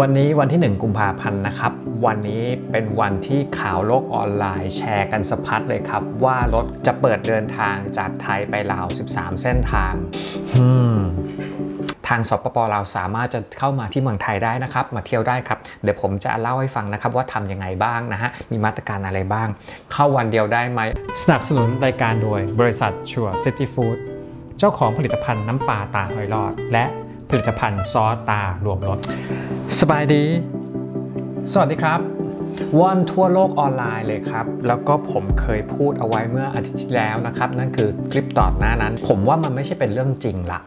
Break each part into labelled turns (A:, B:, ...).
A: วันนี้วันที่ 1 กุมภาพันธ์นะครับ วันนี้เป็นวันที่ข่าวโลกออนไลน์แชร์กันสะพัดเลยครับ ว่ารถจะเปิดเดินทางจากไทยไปลาว 13 เส้นทางอืมทางสปปลาวสามารถจะเข้ามาที่เมืองไทยได้นะครับ มาเที่ยวได้ครับ เดี๋ยวผมจะเล่าให้ฟังนะครับ ว่าทำยังไงบ้างนะฮะ มีมาตรการอะไรบ้าง เข้าวันเดียวได้ไหม สนับสนุนรายการโดยบริษัทชัวร์ซิตี้ฟู้ดเจ้าของผลิตภัณฑ์น้ำปลาตาหอยหลอด และ ผลิตภัณฑ์ซอสตารวมรสสบายดี สวัสดีครับวันทั่วโลกออนไลน์เลยครับ แล้วก็ผมเคยพูดเอาไว้เมื่ออาทิตย์ที่แล้วนะครับ นั่นคือคลิปต่อนหน้านั้น ผมว่ามันไม่ใช่เป็นเรื่องจริงละ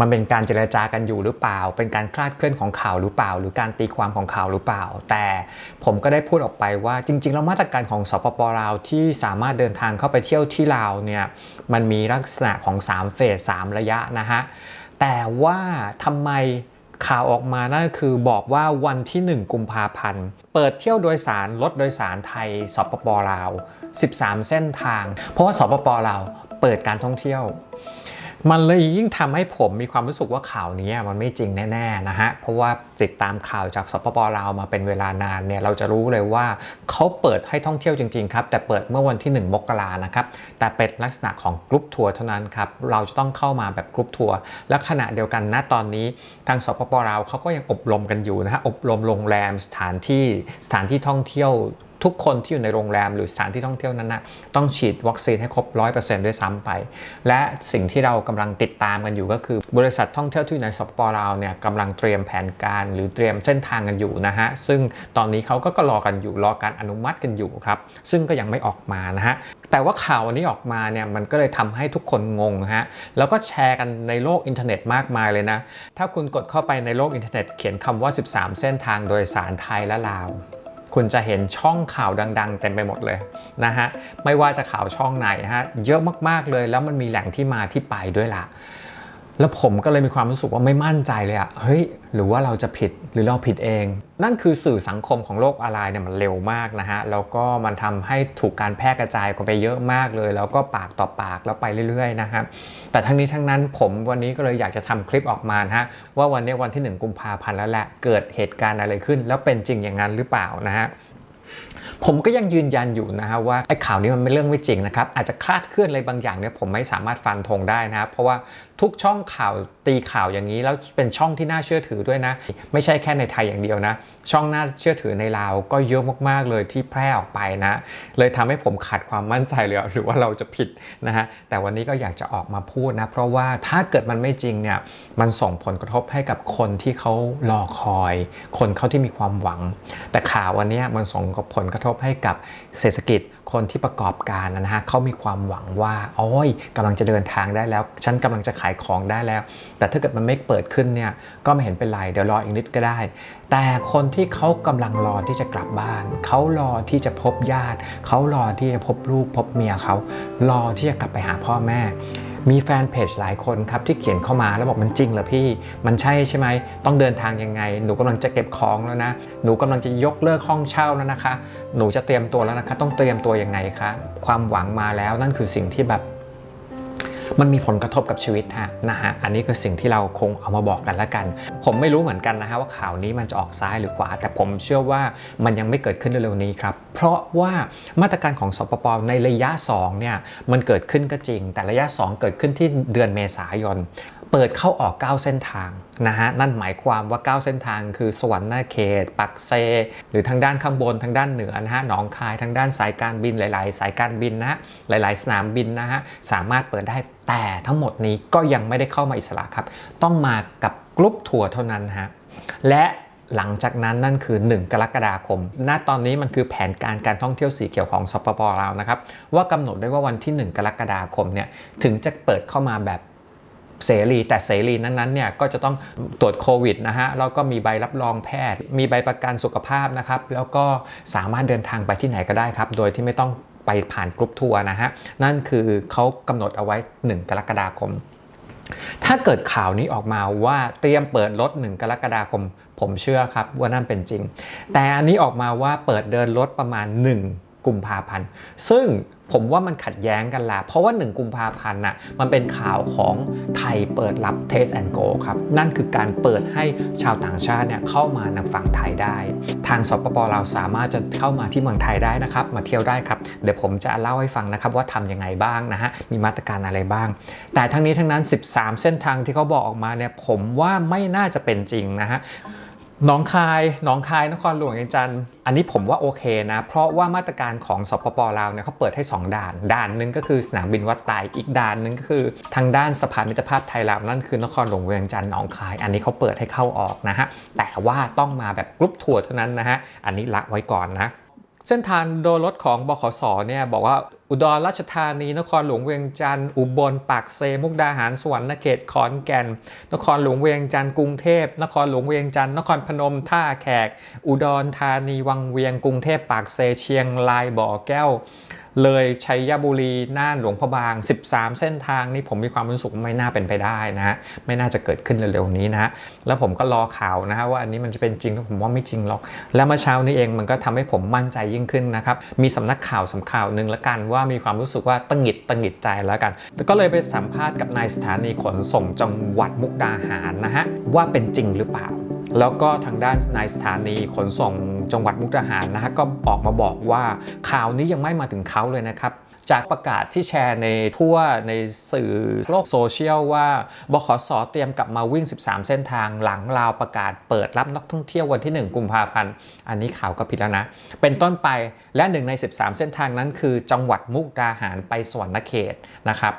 A: มันเป็นการเจรจากันอยู่หรือเปล่า เป็นการคลาดเคลื่อนของข่าวหรือเปล่า หรือการตีความของข่าวหรือเปล่า แต่ผมก็ได้พูดออกไปว่าจริงๆ แล้วมาตรการของสปปลาวที่สามารถเดินทางเข้าไปเที่ยวที่ลาวเนี่ยมันมีลักษณะของ3เฟส3ระยะนะฮะ แต่ว่าทำไมข่าวออกมานั่นก็คือบอกว่าวันที่ 1 กุมภาพันธ์ เปิดเที่ยวโดยสารรถโดยสารไทยสปปลาว 13 เส้นทาง เพราะว่าสปปลาวเปิดการท่องเที่ยว มันเลยยิ่งทำให้ผมมีความรู้สึกว่าข่าวนี้มันไม่จริงแน่ๆนะฮะ เพราะว่าติดตามข่าวจากสปปลาวมาเป็นเวลานานเนี่ยเราจะรู้เลยว่าเขาเปิดให้ท่องเที่ยวจริงๆครับ แต่เปิดเมื่อวันที่ 1 มกรานะครับ แต่เป็นลักษณะของกรุ๊ปทัวร์เท่านั้นครับ เราจะต้องเข้ามาแบบกรุ๊ปทัวร์และขณะเดียวกันณตอนนี้ทางสปปลาวเขาก็ยังอบรมกันอยู่นะฮะอบรมโรงแรมสถานที่สถานที่ท่องเที่ยว ทุกคนที่อยู่ในโรงแรมหรือสถานที่ท่องเที่ยวนั้นนะต้องฉีดวัคซีนให้ครบ 100%ด้วยซ้ำไป และสิ่งที่เรากำลังติดตามกันอยู่ก็คือบริษัทท่องเที่ยวที่อยู่ในสปปลาวเนี่ยกำลังเตรียมแผนการหรือเตรียมเส้นทางกันอยู่นะฮะซึ่งตอนนี้เขาก็รอกันอยู่รอการอนุมัติกันอยู่ครับซึ่งก็ยังไม่ออกมานะฮะแต่ว่าข่าววันนี้ออกมาเนี่ยมันก็เลยทำให้ทุกคนงงฮะแล้วก็แชร์กันในโลกอินเทอร์เน็ตมากมายเลยนะถ้าคุณกดเข้าไปในโลกอินเทอร์เน็ตเขียนคำว่า 13 เส้นทางโดยสารไทยและลาว คุณจะเห็นช่องข่าวดัง ๆ เต็มไปหมดเลยนะฮะไม่ว่าจะข่าวช่องไหนฮะเยอะมากๆเลยแล้วมันมีแหล่งที่มาที่ไปด้วยล่ะ แล้วผมก็เลยมีความรู้สึกว่าไม่มั่นใจเลยอะเฮ้ย หรือว่าเราจะผิดหรือเราผิดเอง นั่นคือสื่อสังคมของโลกออนไลน์เนี่ยมันเร็วมากนะฮะ แล้วก็มันทำให้ถูกการแพร่กระจายกันไปเยอะมากเลย แล้วก็ปากต่อปากแล้วไปเรื่อยๆนะฮะแต่ทั้งนี้ทั้งนั้นผมวันนี้ก็เลยอยากจะทำคลิปออกมานะฮะว่าวันนี้วันที่ 1 กุมภาพันธ์แล้วแหละเกิดเหตุการณ์อะไรขึ้น แล้วเป็นจริงอย่างนั้นหรือเปล่านะฮะ ผมก็ยังยืนยันอยู่นะฮะว่าไอ้ข่าวนี้มันเป็นเรื่องไม่จริงนะครับอาจจะคลาดเคลื่อนอะไรบางอย่างเนี่ยผมไม่สามารถฟันธงได้นะครับเพราะว่าทุกช่องข่าวตีข่าวอย่างนี้แล้วเป็นช่องที่น่าเชื่อถือด้วยนะ ไม่ใช่แค่ในไทยอย่างเดียวนะช่องน่าเชื่อถือในลาวก็เยอะมากๆเลยที่แพร่ออกไปนะ เลยทำให้ผมขาดความมั่นใจเลยหรือว่าเราจะผิดนะฮะแต่วันนี้ก็อยากจะออกมาพูดนะ เพราะว่าถ้าเกิดมันไม่จริงเนี่ยมันส่งผลกระทบให้กับคนที่เขารอคอย คนเขาที่มีความหวัง แต่ข่าววันนี้มันส่งผลกระทบให้กับเศรษฐกิจคนที่ประกอบการนะฮะเขามีความหวังว่าโอ้ยกำลังจะเดินทางได้แล้ว ฉันกำลังจะขายของได้แล้ว แต่ถ้าเกิดมันไม่เปิดขึ้นเนี่ยก็ไม่เห็นเป็นไรเดี๋ยวรออีกนิดก็ได้ แต่คนที่เขากำลังรอที่จะกลับบ้าน เขารอที่จะพบญาติ เขารอที่จะพบลูกพบเมียเขา รอที่จะกลับไปหาพ่อแม่ มีแฟนเพจหลายคนครับที่เขียนเข้ามาแล้วบอกมันจริงเหรอพี่ มันใช่ใช่ไหม ต้องเดินทางยังไง หนูกำลังจะเก็บของแล้วนะ หนูกำลังจะยกเลิกห้องเช่าแล้วนะคะ หนูจะเตรียมตัวแล้วนะคะ ต้องเตรียมตัวยังไงคะ ความหวังมาแล้วนั่นคือสิ่งที่แบบ มันมีผลกระทบกับชีวิตฮะนะฮะอันนี้คือสิ่งที่เราคงเอามาบอกกันละกัน ผมไม่รู้เหมือนกันนะฮะว่าข่าวนี้มันจะออกซ้ายหรือขวา แต่ผมเชื่อว่ามันยังไม่เกิดขึ้นเร็วๆนี้ครับเพราะว่ามาตรการของสปปในระยะ2เนี่ยมันเกิดขึ้นก็จริง แต่ระยะ 2 เกิดขึ้นที่เดือนเมษายน เปิดเข้าออก 9 เส้นทางนะฮะนั่นหมายความว่า 9 เส้นทางคือสวรรค์นาเขต ปักเซ หรือทางด้านข้างบนทางด้านเหนือนะฮะหนองคายทางด้านสายการบินหลาย ๆ สายการบินนะฮะหลาย ๆ สนามบินนะฮะสามารถเปิดได้แต่ทั้งหมดนี้ก็ยังไม่ได้เข้ามาอิสระครับ ต้องมากับกรุ๊ปทัวร์เท่านั้นฮะและหลังจากนั้นนั่นคือ 1 กรกฎาคม ณ ตอนนี้มันคือแผนการการท่องเที่ยวสีเขียวของสปปลาวนะครับ ว่ากำหนดได้ว่าวันที่ 1 กรกฎาคมเนี่ยถึงจะเปิดเข้ามาแบบ เสรี แต่เสรีนั้นๆเนี่ยก็จะต้องตรวจโควิดนะฮะแล้วก็มีใบรับรองแพทย์ มีใบประกันสุขภาพนะครับ แล้วก็สามารถเดินทางไปที่ไหนก็ได้ครับ โดยที่ไม่ต้องไปผ่านกรุ๊ปทัวร์นะฮะนั่นคือเขากำหนดเอาไว้ 1 กรกฎาคม ถ้าเกิดข่าวนี้ออกมาว่าเตรียมเปิดรถ 1 กรกฎาคม ผมเชื่อครับว่านั่นเป็นจริง แต่อันนี้ออกมาว่าเปิดเดินรถประมาณ 1 กุมภาพันธ์ ซึ่งผมว่ามันขัดแย้งกันละ เพราะว่า 1 กุมภาพันธ์น่ะ มันเป็นข่าวของไทยเปิดรับ Taste and Go ครับ นั่นคือการเปิดให้ชาวต่างชาติเนี่ยเข้ามาในฝั่งไทยได้ ทางสปปลาสามารถจะเข้ามาที่เมืองไทยได้นะครับ มาเที่ยวได้ครับ เดี๋ยวผมจะเล่าให้ฟังนะครับว่าทำยังไงบ้างนะฮะ มีมาตรการอะไรบ้าง แต่ทั้งนี้ทั้งนั้น 13 เส้นทางที่เขาบอกออกมาเนี่ย ผมว่าไม่น่าจะเป็นจริงนะฮะ นองคายหนองคายนครหลวงเวียงจันทร์อันนี้ผมว่าโอเคนะ เพราะว่ามาตรการของสปปลาวเนี่ยเขาเปิดให้ 2 ด่าน ด่านหนึ่งก็คือสนามบินวัดไตอีกด่านหนึ่งก็คือ ทางด้านสะพานมิตรภาพไทยลาวนั่นคือนครหลวงเวียงจันทร์หนองคาย อันนี้เขาเปิดให้เข้าออกนะฮะแต่ว่าต้องมาแบบกรุ๊ปทัวร์เท่านั้นนะฮะอันนี้ละไว้ก่อนนะเส้นทางโดยรถของบขสเนี่ยบอกว่า อุดรราชธานี นครหลวงเวียงจันทร์ อุบล ปากเซ มุกดาหาร สวรรณเขต ขอนแก่น นครหลวงเวียงจันทร์ กรุงเทพ นครหลวงเวียงจันทร์ นครพนม ท่าแขก อุดรธานี วังเวียง กรุงเทพ ปากเซ เชียงราย บ่อแก้ว เลยชัยบุรีน่านหลวงพระบาง 13 เส้นทางนี่ผมมีความรู้สึกไม่น่าเป็นไปได้นะฮะไม่น่าจะเกิดขึ้นเร็วๆนี้นะฮะแล้วผมก็รอข่าวนะฮะว่าอันนี้มันจะเป็นจริงผมว่าไม่จริงหรอก แล้วเมื่อเช้านี้เองมันก็ทำให้ผมมั่นใจยิ่งขึ้นนะครับมีสำนักข่าวสำข่าวหนึ่งละกันว่ามีความรู้สึกว่าตังหิดตังหิดใจแล้วกัน ก็เลยไปสัมภาษณ์กับนายสถานีขนส่งจังหวัดมุกดาหารนะฮะว่าเป็นจริงหรือเปล่า แล้วก็ทางด้านนายสถานีขนส่ง จังหวัดมุกดาหารนะฮะก็ออกมาบอกว่าข่าวนี้ยังไม่มาถึงเขาเลยนะครับจากประกาศที่แชร์ในทั่วในสื่อโลกโซเชียลว่าบขสเตรียมกลับมาวิ่ง 13 เส้นทางหลังลาวประกาศเปิดรับนักท่องเที่ยววันที่ 1 กุมภาพันธ์ อันนี้ข่าวก็ผิดแล้วนะ เป็นต้นไปและหนึ่งใน 13 เส้นทางนั้นคือจังหวัดมุกดาหารไปสวรรณเขตนะครับ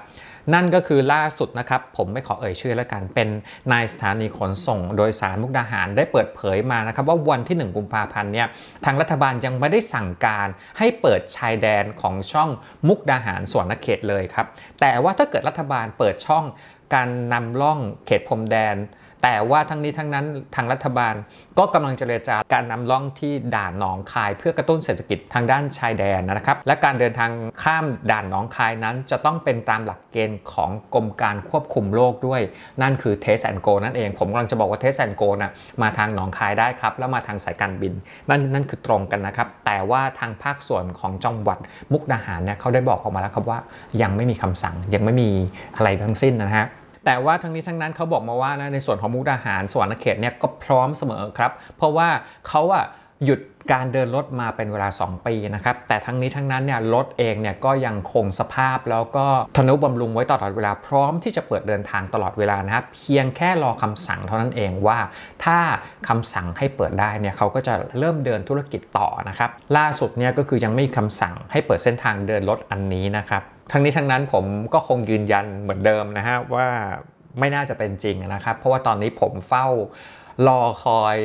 A: นั่นก็คือล่าสุดนะครับ ผมไม่ขอเอ่ยชื่อแล้วกัน เป็นนายสถานีขนส่งโดยสารมุกดาหารได้เปิดเผยมานะครับว่าวันที่ 1 กุมภาพันธ์เนี่ยทางรัฐบาลยังไม่ได้สั่งการให้เปิดชายแดนของช่องมุกดาหารสวนเขตเลยครับ แต่ว่าถ้าเกิดรัฐบาลเปิดช่องการนำล่องเขตพรมแดน แต่ว่าทั้งนี้ทั้งนั้นทางรัฐบาลก็กำลังเจรจาการนำล่องที่ด่านหนองคาย เพื่อกระตุ้นเศรษฐกิจทางด้านชายแดนนะครับ และการเดินทางข้ามด่านหนองคายนั้น จะต้องเป็นตามหลักเกณฑ์ของกรมการควบคุมโรคด้วย นั่นคือเทสแอนโกนั่นเอง ผมกำลังจะบอกว่าเทสแอนโกนะมาทางหนองคายได้ครับ แล้วมาทางสายการบิน นั่นนั่นคือตรงกันนะครับ แต่ว่าทางภาคส่วนของจังหวัดมุกดาหารเนี่ยเขาได้บอกออกมาแล้วครับว่า ยังไม่มีคำสั่งยังไม่มีอะไรทั้งสิ้นนะฮะ แต่ว่าทั้งนี้ทั้งนั้นเขาบอกมาว่านะในส่วนของมุกดาหารสวรรณเขตเนี่ยก็พร้อมเสมอครับ เพราะว่าเขาอะหยุด การเดินรถมาเป็นเวลา 2 ปีนะครับ แต่ทั้งนี้ทั้งนั้นเนี่ยรถเองเนี่ยก็ยังคงสภาพแล้วก็ทนุบำรุงไว้ตลอดเวลาพร้อมที่จะเปิดเดินทางตลอดเวลานะครับเพียงแค่รอคำสั่งเท่านั้นเองว่า ถ้าคำสั่งให้เปิดได้เนี่ยเขาก็จะเริ่มเดินธุรกิจต่อนะครับ ล่าสุดเนี่ยก็คือยังไม่มีคำสั่งให้เปิดเส้นทางเดินรถอันนี้นะครับทั้งนี้ทั้งนั้นผมก็คงยืนยันเหมือนเดิมนะฮะว่าไม่น่าจะเป็นจริงนะครับ เพราะว่าตอนนี้ผมเฝ้า รอคอย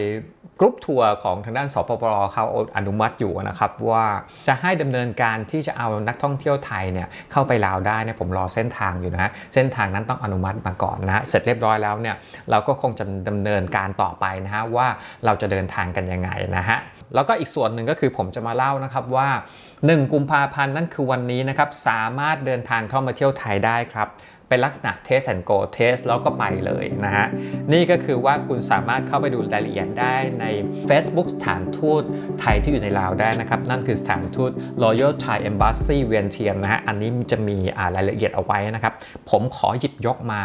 A: กรุ๊ปทัวร์ของทางด้านสปปเขาอนุมัติอยู่นะครับ ว่าจะให้ดำเนินการที่จะเอานักท่องเที่ยวไทยเนี่ยเข้าไปลาวได้เนี่ยผมรอเส้นทางอยู่นะเส้นทางนั้นต้องอนุมัติมาก่อนนะเสร็จเรียบร้อยแล้วเนี่ยเราก็คงจะดำเนินการต่อไปนะฮะว่าเราจะเดินทางกันยังไงนะฮะแล้วก็อีกส่วนหนึ่งก็คือผมจะมาเล่านะครับว่า 1 กุมภาพันธ์นั่นคือวันนี้นะครับสามารถเดินทางเข้ามาเที่ยวไทยได้ครับ เป็นลักษณะ test and go test แล้วก็ไปเลยนะฮะ นี่ก็คือว่าคุณสามารถเข้าไปดูรายละเอียดได้ใน Facebook สถานทูตไทยที่อยู่ในลาวได้นะครับ นั่นคือสถานทูต Royal Thai Embassy เวียนเทียนนะฮะ อันนี้จะมีรายละเอียดเอาไว้นะครับ ผมขอหยิบยกมา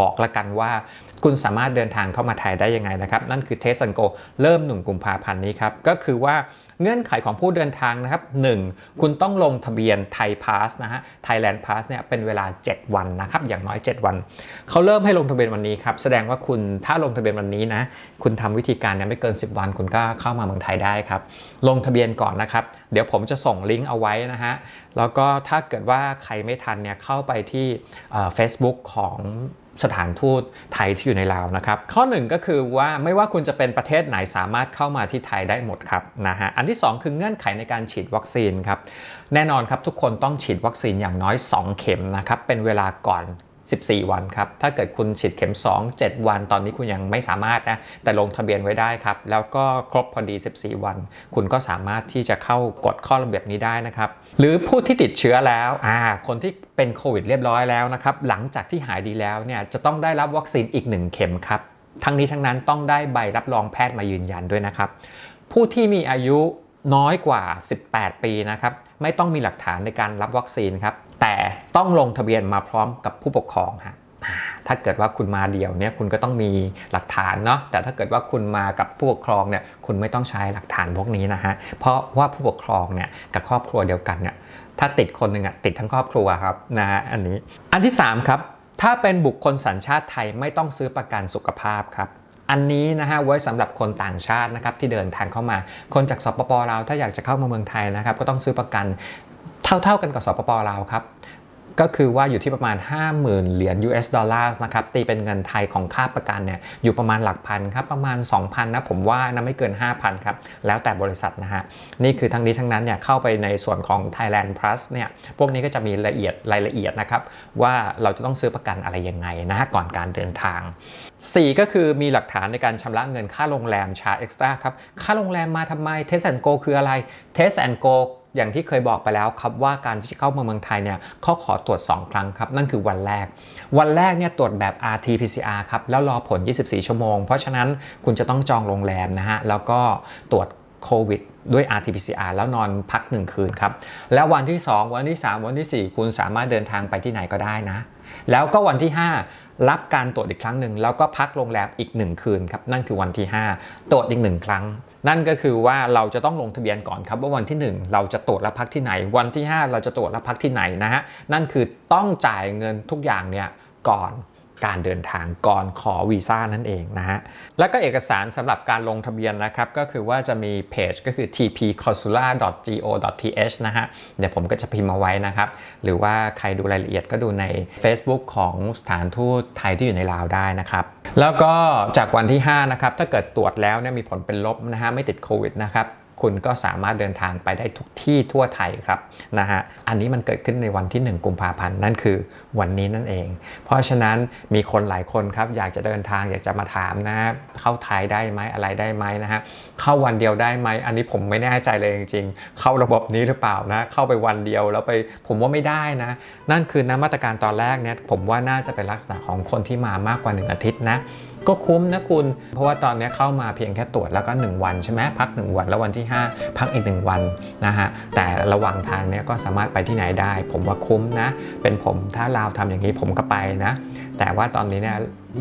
A: บอกละกันว่า คุณสามารถเดินทางเข้ามาไทยได้ยังไงนะครับ นั่นคือ Test and Go เริ่ม1กุมภาพันธ์นี้ครับ ก็คือว่า เงื่อนไขของผู้เดินทางนะครับ 1. คุณต้องลงทะเบียนไทยพาสนะฮะ Thailand Pass เนี่ยเป็นเวลา 7 วันนะครับ อย่างน้อย 7 วัน เขาเริ่มให้ลงทะเบียนวันนี้ครับ แสดงว่าคุณถ้าลงทะเบียนวันนี้นะ คุณทำวิธีการเนี่ยไม่เกิน 10 วัน คุณก็เข้ามาเมืองไทยได้ครับ ลงทะเบียนก่อนนะครับ เดี๋ยวผมจะส่งลิงก์เอาไว้นะฮะ แล้วก็ถ้าเกิดว่าใครไม่ทันเนี่ยเข้าไปที่เฟซบุ๊กของ สถานทูตไทยที่อยู่ในลาวนะครับ ข้อหนึ่งก็คือว่าไม่ว่าคุณจะเป็นประเทศไหนสามารถเข้ามาที่ไทยได้หมดครับนะฮะอันที่ 2 คือเงื่อนไขในการฉีดวัคซีนครับแน่นอนครับทุกคนต้องฉีดวัคซีนอย่างน้อย 2 เข็มนะครับเป็นเวลาก่อน 14 วันครับ ถ้าเกิดคุณฉีดเข็ม 2 7 วันตอนนี้คุณยังไม่สามารถนะ แต่ลงทะเบียนไว้ได้ครับ แล้วก็ครบพอดี 14 วัน คุณก็สามารถที่จะเข้ากฎข้อระเบียบนี้ได้นะครับ หรือผู้ที่ติดเชื้อแล้วอ่าคนที่เป็นโควิดเรียบร้อยแล้วนะครับ หลังจากที่หายดีแล้วเนี่ยจะต้องได้รับวัคซีนอีก 1 เข็มครับ ทั้งนี้ทั้งนั้นต้องได้ใบรับรองแพทย์มายืนยันด้วยนะครับ ผู้ที่มีอายุน้อยกว่า 18 ปีนะครับ ไม่ต้องมีหลักฐานในการรับวัคซีนครับ แต่ต้องลงทะเบียนมาพร้อมกับผู้ปกครองฮะอ่าถ้าเกิดว่าคุณมาเดี่ยวเนี่ยคุณก็ต้องมีหลักฐานเนาะแต่ถ้าเกิดว่าคุณมากับผู้ปกครองเนี่ยคุณไม่ต้องใช้หลักฐานพวกนี้นะฮะเพราะว่าผู้ปกครองเนี่ยกับครอบครัวเดียวกันเนี่ยถ้าติดคนหนึ่งอะติดทั้งครอบครัวครับนะฮะอันนี้อันที่ 3 ครับ ถ้าเป็นบุคคลสัญชาติไทยไม่ต้องซื้อประกันสุขภาพครับอันนี้นะฮะไว้สำหรับคนต่างชาตินะครับที่เดินทางเข้ามา คนจากสปปลาวถ้าอยากจะเข้ามาเมืองไทยนะครับก็ต้องซื้อประกัน เท่า ๆกันกับสปปลาวครับ ก็คือว่าอยู่ที่ประมาณ 50,000 เหรียญ US ดอลลาร์นะครับ ตีเป็นเงินไทยของค่าประกันเนี่ยอยู่ประมาณหลักพันครับ ประมาณ 2,000 นะ ผมว่านะไม่เกิน 5,000 ครับ แล้วแต่บริษัทนะฮะ นี่คือทั้งนี้ทั้งนั้นเนี่ยเข้าไปในส่วนของ Thailand Plus เนี่ยพวกนี้ก็จะมีละเอียดรายละเอียดนะครับ ว่าเราจะต้องซื้อประกันอะไรยังไงนะฮะก่อนการเดินทาง 4 ก็คือมีหลักฐานในการชำระเงินค่าโรงแรมชาร์จเอ็กซ์ตร้าครับค่าโรงแรมมาทำไม Test and Go คืออะไร Test and Go อ อย่างที่เคยบอกไปแล้วครับว่าการที่เข้ามาเมืองไทยเนี่ยเขาขอตรวจ 2 ครั้งครับ นั่นคือวันแรก วันแรกเนี่ยตรวจแบบ RT-PCR ครับ แล้วรอผล 24 ชั่วโมง เพราะฉะนั้นคุณจะต้องจองโรงแรมนะฮะ แล้วก็ตรวจโควิดด้วย RT-PCR แล้วนอนพัก 1 คืนครับ แล้ววันที่ 2 วันที่ 3 วันที่ 4 คุณสามารถเดินทางไปที่ไหนก็ได้นะ แล้วก็วันที่ 5 รับการตรวจอีกครั้งหนึ่งแล้วก็พักโรงแรมอีก 1 คืนครับนั่นคือวันที่ 5 ตรวจอีก 1 ครั้ง นั่นก็คือว่าเราจะต้องลงทะเบียนก่อนครับว่าวันที่ 1 เราจะตรวจและพักที่ไหน วันที่ 5 เราจะตรวจและพักที่ไหนนะฮะนั่นคือต้องจ่ายเงินทุกอย่างเนี่ยก่อนการเดินทางก่อนขอวีซ่านั่นเองนะฮะ แล้วก็เอกสารสำหรับการลงทะเบียนนะครับ ก็คือว่าจะมีเพจก็คือ tpconsular.go.th นะฮะ เดี๋ยวผมก็จะพิมพ์มาไว้นะครับ หรือว่าใครดูรายละเอียดก็ดูใน Facebook ของสถานทูตไทยที่อยู่ในลาวได้นะครับ แล้วก็จากวันที่ 5 นะครับ ถ้าเกิดตรวจแล้วเนี่ยมีผลเป็นลบนะฮะไม่ติดโควิดนะครับ คุณก็สามารถเดินทางไปได้ทุกที่ทั่วไทยครับนะฮะอันนี้มันเกิดขึ้นในวันที่ 1 กุมภาพันธ์นั่นคือวันนี้นั่นเอง เพราะฉะนั้นมีคนหลายคนครับอยากจะเดินทางอยากจะมาถามนะเข้าไทยได้ไหมอะไรได้ไหมนะฮะเข้าวันเดียวได้ไหมอันนี้ผมไม่แน่ใจเลยจริงๆ เข้าระบบนี้หรือเปล่านะเข้าไปวันเดียวแล้วไปผมว่าไม่ได้นะ นั่นคือนะมาตรการตอนแรกเนี่ยผมว่าน่าจะเป็นลักษณะของคนที่มามากกว่า 1 อาทิตย์นะ ก็คุ้มนะคุณ เพราะว่าตอนนี้เข้ามาเพียงแค่ตรวจแล้วก็ 1 วันใช่ไหมพัก 1 วันแล้ววันที่ 5 พักอีก 1 วันนะฮะแต่ระหว่างทางเนี้ยก็สามารถไปที่ไหนได้ ผมว่าคุ้มนะ เป็นผมถ้าลาวทำอย่างนี้ผมก็ไปนะ แต่ว่าตอนนี้เนี่ย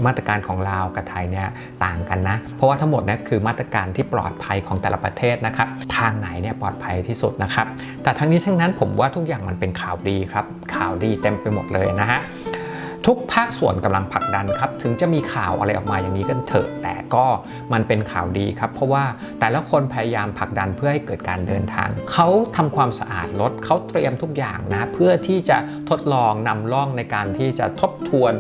A: มาตรการของลาวกับไทยเนี่ยต่างกันนะ เพราะว่าทั้งหมดเนี่ยคือมาตรการที่ปลอดภัยของแต่ละประเทศนะครับ ทางไหนเนี่ยปลอดภัยที่สุดนะครับ แต่ทั้งนี้ทั้งนั้นผมว่าทุกอย่างมันเป็นข่าวดีครับ ข่าวดีเต็มไปหมดเลยนะฮะ ทุกภาคส่วนกำลังผลักดันครับ ถึงจะมีข่าวอะไรออกมาอย่างนี้กันเถอะ แต่ก็มันเป็นข่าวดีครับ เพราะว่าแต่ละคนพยายามผลักดันเพื่อให้เกิดการเดินทาง เขาทำความสะอาดรถเขาเตรียมทุกอย่างนะ เพื่อที่จะทดลองนำร่องในการที่จะทบทวน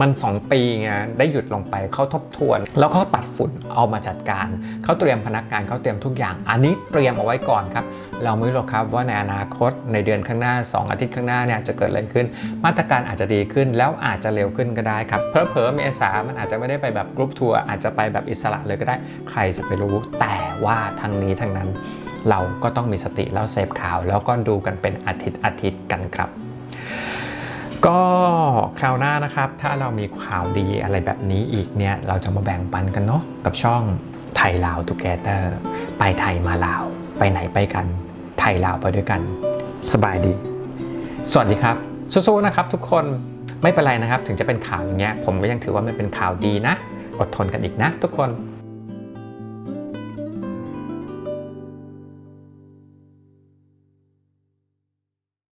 A: มัน 2 ปีไงได้หยุดลงไปเขาทบทวน แล้วเขาตัดฝุ่นเอามาจัดการเขาเตรียมพนักงานเขาเตรียมทุกอย่าง อันนี้เตรียมเอาไว้ก่อนครับ เราไม่รู้หรอกครับว่าในอนาคตในเดือนข้างหน้า 2 อาทิตย์ข้างหน้าเนี่ยจะเกิดอะไรขึ้น มาตรการอาจจะดีขึ้นแล้วอาจจะเร็วขึ้นก็ได้ครับเพอเพอเมษามันอาจจะไม่ได้ไปแบบกรุ๊ปทัวร์อาจจะไปแบบอิสระเลยก็ได้ ใครจะไปรู้ แต่ว่าทั้งนี้ทั้งนั้น เราก็ต้องมีสติแล้วเสพข่าว แล้วก็ดูกันเป็นอาทิตย์อาทิตย์กันครับ ก็คราวหน้านะครับ ถ้าเรามีข่าวดีอะไรแบบนี้อีกเนี่ย เราจะมาแบ่งปันกันเนาะกับช่องไทยลาวทูเกเตอร์ไปไทยมาลาว ไปไหนไปกัน ไทยลาวไปด้วยกัน สบายดี สวัสดีครับ สู้ๆนะครับทุกคนไม่เป็นไรนะครับ ถึงจะเป็นข่าวอย่างเงี้ยผมก็ยังถือว่ามันเป็นข่าวดีนะ อดทนกันอีกนะทุกคน